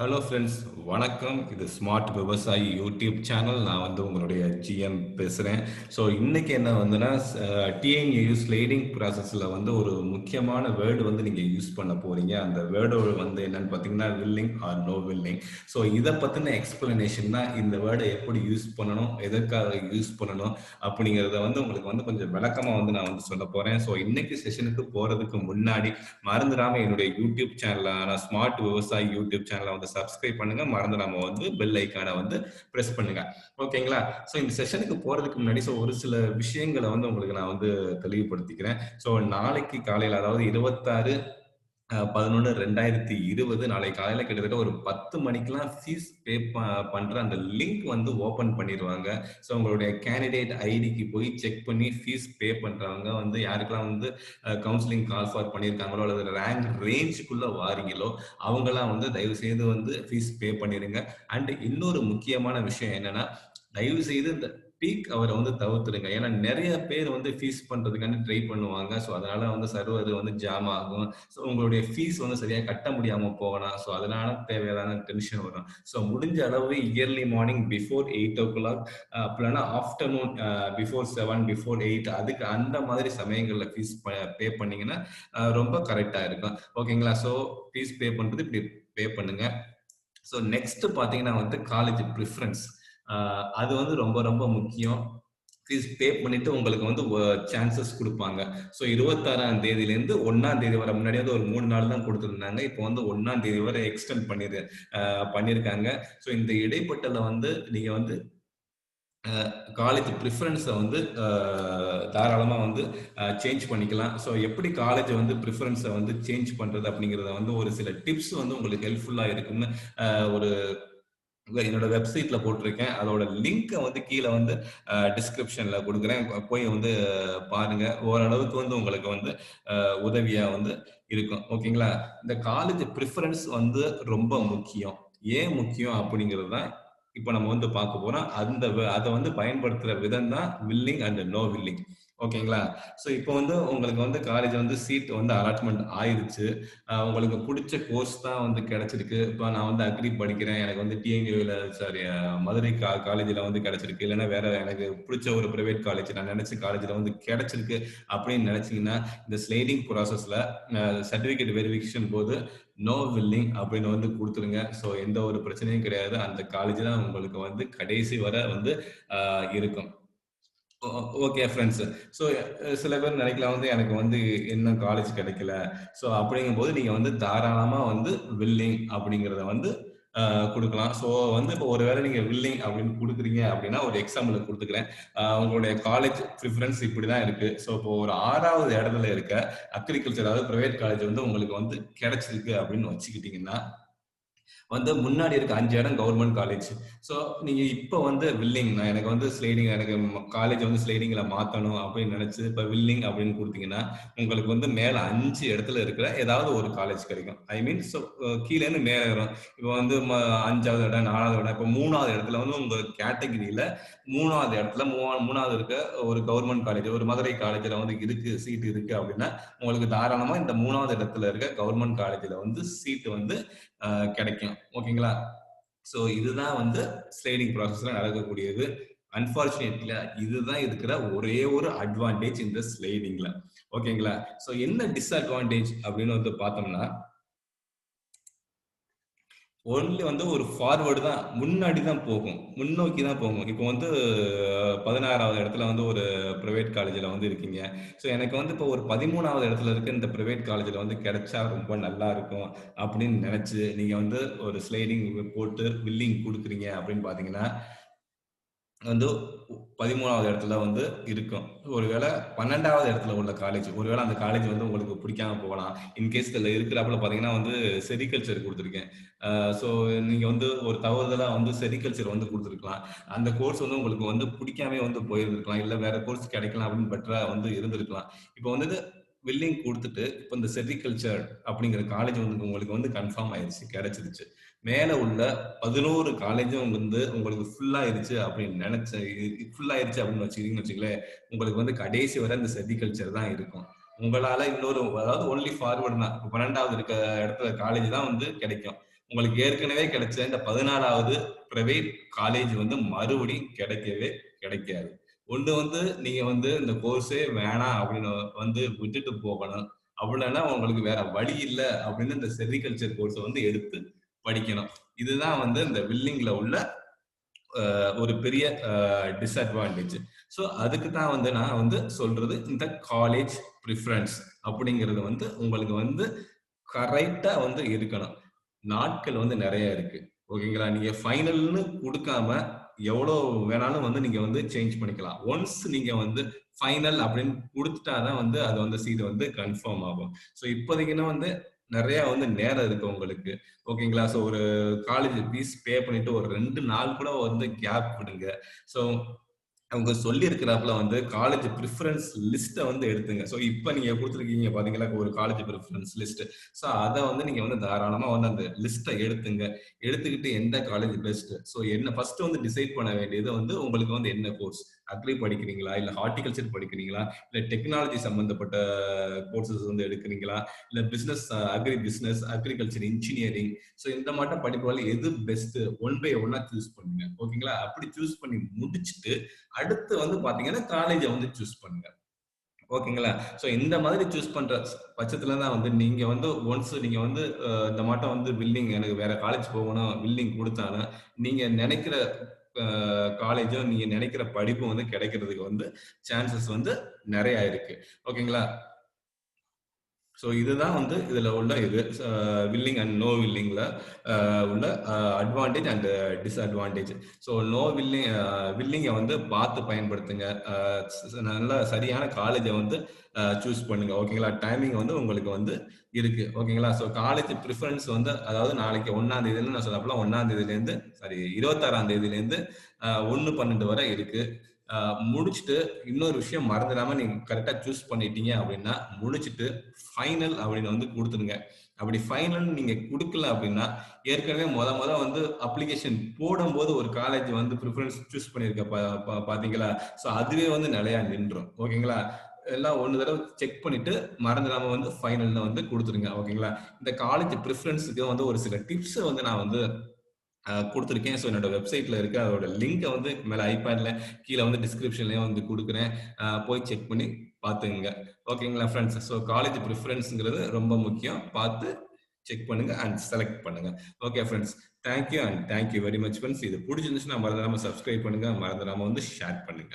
Hello friends வணக்கம். இது smart Vivasayi YouTube channel நான் வந்து உங்களுடைய ஜிஎம் பேசுகிறேன் ஸோ இன்னைக்கு என்ன வந்துன்னா டிஎன்யூ ஸ்லைடிங் ப்ராசஸில் வந்து ஒரு முக்கியமான வேர்டு வந்து நீங்கள் யூஸ் பண்ண போகிறீங்க அந்த வேர்டு வந்து என்னன்னு பார்த்தீங்கன்னா willing or no willing so இதை பற்றின எக்ஸ்பிளனேஷன் தான் இந்த வேர்டை எப்படி யூஸ் பண்ணணும் எதற்காக யூஸ் பண்ணணும் அப்படிங்கிறத வந்து உங்களுக்கு வந்து கொஞ்சம் விளக்கமாக வந்து நான் வந்து சொல்ல போகிறேன் ஸோ இன்னைக்கு செஷனுக்கு போகிறதுக்கு முன்னாடி மறந்துடாமல் என்னுடைய யூடியூப் சேனலான ஸ்மார்ட் விவசாயி யூடியூப் சேனலை வந்து சப்ஸ்கிரைப் பண்ணுங்க. மறந்துடாம வந்து பெல் ஐக்கானை வந்து பிரஸ் பண்ணுங்க. ஓகேங்களா ஸோ இந்த செஷனுக்கு போறதுக்கு முன்னாடி ஸோ ஒரு சில விஷயங்களை வந்து உங்களுக்கு நான் வந்து தெளிவுபடுத்திக்கிறேன். ஸோ நாளைக்கு காலையில் அதாவது இருபத்தாறு பதினொன்று ரெண்டாயிரத்தி இருபது நாளை காலையில் கிட்டத்தட்ட ஒரு பத்து மணிக்கெலாம் ஃபீஸ் பே பண்ணுற அந்த லிங்க் வந்து ஓப்பன் பண்ணிடுவாங்க ஸோ உங்களுடைய கேண்டிடேட் ஐடிக்கு போய் செக் பண்ணி ஃபீஸ் பே பண்ணுறவங்க வந்து யாருக்கெல்லாம் வந்து கவுன்சிலிங் கால் ஃபார் பண்ணியிருக்காங்களோ அல்லது ரேங்க் ரேஞ்சுக்குள்ளே வாரீங்களோ அவங்களாம் வந்து தயவு செய்து வந்து ஃபீஸ் பே பண்ணிடுங்க அண்ட் இன்னொரு முக்கியமான விஷயம் என்னன்னா தயவு செய்து இந்த பீக் அவரை வந்து தவிர்த்துடுங்க. ஏன்னா நிறைய பேர் வந்து ஃபீஸ் பண்றதுக்காண்டி ட்ரை பண்ணுவாங்க. ஸோ அதனால வந்து சர்வர் வந்து ஜாம் ஆகும். ஸோ உங்களுடைய ஃபீஸ் வந்து சரியாக கட்ட முடியாம போகலாம். ஸோ அதனால தேவையான டென்ஷன் வரும். ஸோ முடிஞ்ச அளவு early morning before eight o'clock அப்படின்னா afternoon before seven before eight அதுக்கு அந்த மாதிரி சமயங்களில் ஃபீஸ் பே பண்ணீங்கன்னா ரொம்ப கரெக்டாக இருக்கும். ஓகேங்களா ஸோ ஃபீஸ் பே பண்ணுறது இப்படி பே பண்ணுங்க. ஸோ நெக்ஸ்ட் பார்த்தீங்கன்னா வந்து காலேஜ் ப்ரிஃபரன்ஸ் அது வந்து ரொம்ப ரொம்ப முக்கியம். ஃபீஸ் பே பண்ணிட்டு உங்களுக்கு வந்து சான்சஸ் கொடுப்பாங்க. ஸோ இருபத்தாறாம் தேதியிலேருந்து ஒன்னாம் தேதி வர முன்னாடியாவது வந்து ஒரு மூணு நாள் தான் கொடுத்துருந்தாங்க. இப்போ வந்து ஒன்னாம் தேதி வரை எக்ஸ்டெண்ட் பண்ணிரு பண்ணியிருக்காங்க ஸோ இந்த இடைப்பட்டல வந்து நீங்கள் வந்து காலேஜ் ப்ரிஃபரன்ஸை வந்து தாராளமாக வந்து சேஞ்ச் பண்ணிக்கலாம். ஸோ எப்படி காலேஜ் வந்து ப்ரிஃபரன்ஸை வந்து சேஞ்ச் பண்ணுறது அப்படிங்கிறத வந்து ஒரு சில டிப்ஸ் வந்து உங்களுக்கு ஹெல்ப்ஃபுல்லாக இருக்கும்னு ஒரு என்னோட வெப்சைட்ல போட்டிருக்கேன். அதோட லிங்கை வந்து கீழே வந்து டிஸ்கிரிப்ஷன்ல கொடுக்குறேன். போய் வந்து பாருங்க. ஓரளவுக்கு வந்து உங்களுக்கு வந்து உதவியா வந்து இருக்கும். ஓகேங்களா? இந்த காலேஜ் ப்ரிஃபரன்ஸ் வந்து ரொம்ப முக்கியம். ஏன் முக்கியம் அப்படிங்கிறது தான் இப்போ நம்ம வந்து பார்க்க போறோம். அந்த அதை வந்து பயன்படுத்துற விதம் தான் வில்லிங் அண்ட் நோ வில்லிங் ஓகேங்களா? ஸோ இப்போ வந்து உங்களுக்கு வந்து காலேஜ் வந்து சீட் வந்து அலாட்மெண்ட் ஆயிருச்சு. உங்களுக்கு பிடிச்ச கோர்ஸ் தான் வந்து கிடைச்சிருக்கு. இப்போ நான் வந்து அக்ரி படிக்கிறேன். எனக்கு வந்து டிஎன்யூவில் சாரி மதுரை கா காலேஜில் வந்து கிடைச்சிருக்கு. இல்லைன்னா வேற எனக்கு பிடிச்ச ஒரு ப்ரைவேட் காலேஜ் நான் நினைச்ச காலேஜில் வந்து கிடைச்சிருக்கு அப்படின்னு நினைச்சீங்கன்னா இந்த ஸ்லைடிங் ப்ராசஸில் சர்டிஃபிகேட் வெரிஃபிகேஷன் போது நோ வில்லிங் அப்படின்னு வந்து கொடுத்துருங்க. ஸோ எந்த ஒரு பிரச்சனையும் கிடையாது. அந்த காலேஜ் தான் உங்களுக்கு வந்து கடைசி வரை வந்து இருக்கும். ஓகே ஃப்ரெண்ட்ஸ் ஸோ சில பேர் நினைக்கலாம் வந்து எனக்கு வந்து என்ன காலேஜ் கிடைக்கல. ஸோ அப்படிங்கும்போது நீங்கள் வந்து தாராளமாக வந்து வில்லிங் அப்படிங்கிறத வந்து கொடுக்கலாம். ஸோ வந்து இப்போ ஒருவேளை நீங்கள் வில்லிங் அப்படின்னு கொடுக்குறீங்க அப்படின்னா ஒரு எக்ஸாம்பிள் கொடுத்துக்கிறேன். உங்களுடைய காலேஜ் ப்ரிஃபரன்ஸ் இப்படி தான் இருக்குது ஸோ இப்போ ஒரு ஆறாவது இடத்துல இருக்க அக்ரிகல்ச்சர் அதாவது ப்ரைவேட் காலேஜ் வந்து உங்களுக்கு வந்து கிடைச்சிருக்கு அப்படின்னு வச்சுக்கிட்டீங்கன்னா வந்து முன்னாடி இருக்க அஞ்சு இடம் கவர்மெண்ட் காலேஜ் ஸோ நீங்க இப்போ வந்து வில்லிங் நான் எனக்கு வந்து ஸ்லைடிங் எனக்கு காலேஜ் வந்து ஸ்லைடிங்ல மாத்தணும் அப்படின்னு நினைச்சு இப்போ வில்லிங் அப்படின்னு கொடுத்தீங்கன்னா உங்களுக்கு வந்து மேல அஞ்சு இடத்துல இருக்கிற ஏதாவது ஒரு காலேஜ் கிடைக்கும். ஐ மீன் ஸோ கீழே இருந்து மேலே வரும். இப்போ வந்து அஞ்சாவது இடம் நாலாவது இடம் இப்போ மூணாவது இடத்துல வந்து உங்க கேட்டகிரியில மூணாவது இடத்துல மூணாவது இருக்க ஒரு கவர்மெண்ட் காலேஜ் ஒரு மதுரை காலேஜில் வந்து இருக்கு சீட் இருக்கு அப்படின்னா உங்களுக்கு தாராளமா இந்த மூணாவது இடத்துல இருக்க கவர்மெண்ட் காலேஜில் வந்து சீட்டு வந்து கிடைக்கும். ஓகேங்களா? ஸோ இதுதான் வந்து ஸ்லைடிங் ப்ராசஸ்ல நடக்கக்கூடியது. அன்பார்ச்சுனேட்ல இதுதான் இருக்கிற ஒரே ஒரு அட்வான்டேஜ் இந்த ஸ்லைடிங்ல ஓகேங்களா? ஸோ என்ன டிஸ்அட்வான்டேஜ் அப்படின்னு வந்து பார்த்தோம்னா ஒன்லி வந்து ஒரு ஃபார்வேர்டு தான் முன்னாடி தான் போகும். முன்னோக்கி தான் போகும். இப்போ வந்து பதினாறாவது இடத்துல வந்து ஒரு ப்ரைவேட் காலேஜில் வந்து இருக்கீங்க. ஸோ எனக்கு வந்து இப்போ ஒரு பதிமூணாவது இடத்துல இருக்க இந்த ப்ரைவேட் காலேஜில் வந்து கிடைச்சா ரொம்ப நல்லா இருக்கும் அப்படின்னு நினச்சி நீங்கள் வந்து ஒரு ஸ்லைடிங் போட்டு பில்லிங் கொடுக்குறீங்க அப்படின்னு பார்த்தீங்கன்னா வந்து பதிமூணாவது இடத்துல வந்து இருக்கும். ஒருவேளை பன்னெண்டாவது இடத்துல உள்ள காலேஜ் ஒருவேளை அந்த காலேஜ் வந்து உங்களுக்கு பிடிக்காம போகலாம். இன்கேஸ் இதில் இருக்கிறப்பல பார்த்தீங்கன்னா வந்து செரிகல்ச்சர் கொடுத்துருக்கேன். ஸோ நீங்கள் வந்து ஒரு தவறுதலாக வந்து செரிகல்ச்சர் வந்து கொடுத்துருக்கலாம். அந்த கோர்ஸ் வந்து உங்களுக்கு வந்து பிடிக்காமே வந்து போயிருந்துருக்கலாம். இல்லை வேற கோர்ஸ் கிடைக்கலாம் அப்படின்னு பெட்டராக வந்து இருந்திருக்கலாம். இப்போ வந்து வில்லிங் கொடுத்துட்டு இப்போ இந்த செரிகல்ச்சர் அப்படிங்கிற காலேஜ் வந்து உங்களுக்கு வந்து கன்ஃபார்ம் ஆயிடுச்சு கிடைச்சிருச்சு. மேல உள்ள பதினோரு காலேஜும் வந்து உங்களுக்கு ஃபுல்லாயிருச்சு அப்படின்னு நினைச்ச ஃபுல்லாயிருச்சு அப்படின்னு வச்சுக்கிட்டீங்கன்னு வச்சுங்களேன் உங்களுக்கு வந்து கடைசி வரை இந்த செரிகல்ச்சர் தான் இருக்கும். உங்களால இன்னொரு அதாவது ஒன்லி ஃபார்வர்டு தான். இப்போ பன்னெண்டாவது இருக்க இடத்துல காலேஜ் தான் வந்து கிடைக்கும். உங்களுக்கு ஏற்கனவே கிடைச்ச இந்த பதினாலாவது பிரைவேட் காலேஜ் வந்து மறுபடியும் கிடைக்கவே கிடைக்காது. ஒண்ணு வந்து நீங்க வந்து இந்த கோர்ஸே வேணாம் அப்படின்னு வந்து விட்டுட்டு போகணும். அப்படின்னா உங்களுக்கு வேற வழி இல்லை அப்படின்னு இந்த செரிகல்ச்சர் கோர்ஸை வந்து எடுத்து படிக்கணும். இதுதான் வந்து இந்த வில்லிங்ல உள்ள ஒரு பெரிய டிஸ்அட்வான்டேஜ் ஸோ அதுக்கு தான் வந்து நான் வந்து சொல்றது இந்த காலேஜ் ப்ரிஃபரன்ஸ் அப்படிங்கிறது வந்து உங்களுக்கு வந்து கரெக்டா வந்து இருக்கணும். நாட்கள் வந்து நிறைய இருக்கு. ஓகேங்களா? நீங்க ஃபைனல்னு கொடுக்காம எவ்வளோ வேணாலும் வந்து நீங்க வந்து சேஞ்ச் பண்ணிக்கலாம். ஒன்ஸ் நீங்க வந்து ஃபைனல் அப்படின்னு கொடுத்துட்டாதான் வந்து அது வந்து சீட் வந்து கன்ஃபார்ம் ஆகும். ஸோ இப்போதைக்குன்னா வந்து நிறைய வந்து நேரம் இருக்கு உங்களுக்கு. ஓகேங்களா? ஸோ ஒரு காலேஜ் ஃபீஸ் பே பண்ணிட்டு ஒரு ரெண்டு நாள் கூட வந்து கேப் விடுங்க. ஸோ அவங்க சொல்லி இருக்கிறாப்புல வந்து காலேஜ் ப்ரிஃபரன்ஸ் லிஸ்ட்டை வந்து எடுத்துங்க. ஸோ இப்போ நீங்க கொடுத்துருக்கீங்க பாத்தீங்களா ஒரு காலேஜ் ப்ரிஃபரன்ஸ் லிஸ்ட் ஸோ அதை வந்து நீங்க வந்து தாராளமா வந்து அந்த லிஸ்ட்டை எடுத்துங்க. எடுத்துக்கிட்டு எந்த காலேஜ் பெஸ்ட் ஸோ என்ன ஃபர்ஸ்ட் வந்து டிசைட் பண்ண வேண்டியது வந்து உங்களுக்கு வந்து என்ன கோர்ஸ் அக்ரி படிக்கிறீங்களா? இல்ல ஹார்டிகல்ச்சர் படிக்கிறீங்களா? இல்ல டெக்னாலஜி சம்பந்தப்பட்ட கோர்சஸ் வந்து எடுக்கிறீங்களா? இல்ல business agri business agriculture engineering so இந்த மாட்டம் படிப்புகள் எது பெஸ்ட் ஒன் பை ஒன்னா சூஸ் பண்ணுங்க. ஓகேங்களா அப்படி சூஸ் பண்ணி முடிச்சுட்டு அடுத்து வந்து பாத்தீங்கன்னா காலேஜை வந்து சூஸ் பண்ணுங்க. ஓகேங்களா ஸோ இந்த மாதிரி சூஸ் பண்ற பட்சத்துல தான் வந்து நீங்க வந்து ஒன்ஸ் நீங்க வந்து இந்த மாட்டம் வந்து பில்லிங் எனக்கு வேற காலேஜ் போகணும் பில்டிங் கொடுத்தாலும் நீங்க நினைக்கிற காலேஜும் நீங்க நினைக்கிற படிப்பும் வந்து கிடைக்கிறதுக்கு வந்து சான்சஸ் வந்து நிறைய இருக்கு. ஓகேங்களா ஸோ இதுதான் வந்து இதில் உள்ள இது வில்லிங் அண்ட் நோ வில்லிங்கில் உள்ள advantage and disadvantage so no willing வில்லிங்கை வந்து பார்த்து பயன்படுத்துங்க. நல்ல சரியான காலேஜை வந்து சூஸ் பண்ணுங்க. ஓகேங்களா டைமிங் வந்து உங்களுக்கு வந்து இருக்கு. ஓகேங்களா ஸோ காலேஜ் ப்ரிஃபரன்ஸ் வந்து அதாவது நாளைக்கு ஒன்னாம் தேதியிலேருந்து நான் சொல்லப்பல ஒன்னாம் தேதியிலேருந்து சாரி இருபத்தாறாம் தேதியிலேருந்து ஒன்று பன்னெண்டு வரை இருக்குது முடிச்சுட்டு இன்னொரு விஷயம் மறந்துடாம நீங்க கரெக்டா சூஸ் பண்ணிட்டீங்க அப்படின்னா முடிச்சுட்டு ஃபைனல் அப்படின்னு வந்து கொடுத்துருங்க அப்படி ஃபைனல் நீங்க கொடுக்கல அப்படின்னா ஏற்கனவே முத முத வந்து அப்ளிகேஷன் போடும்போது ஒரு காலேஜ் வந்து ப்ரிஃபரன்ஸ் சூஸ் பண்ணிருக்க பா- பாத்தீங்களா ஸோ அதுவே வந்து நிலையா நின்றும். ஓகேங்களா? எல்லாம் ஒன்று தடவை செக் பண்ணிட்டு மறந்துடாம வந்து ஃபைனல்ல வந்து கொடுத்துருங்க ஓகேங்களா? இந்த காலேஜ் ப்ரிஃபரன்ஸுக்கு வந்து ஒரு சில டிப்ஸ் வந்து நான் வந்து கொடுத்துருக்கேன். ஸோ என்னோட வெப்சைட்ல இருக்கு. அதோட லிங்கை வந்து மேலே ஐபேட்ல கீழே வந்து டிஸ்கிரிப்ஷன்லயே வந்து கொடுக்குறேன். போய் செக் பண்ணி பார்த்துங்க. ஓகேங்களா ஃப்ரெண்ட்ஸ் ஸோ காலேஜ் ப்ரிஃபரன்ஸுங்கிறது ரொம்ப முக்கியம். பார்த்து செக் பண்ணுங்க அண்ட் செலக்ட் பண்ணுங்க. Okay friends thank you and thank you very much friends இது பிடிச்சிருந்துச்சுன்னா மறந்துடாம சப்ஸ்கிரைப் பண்ணுங்க. மறந்துடாம வந்து ஷேர் பண்ணுங்க.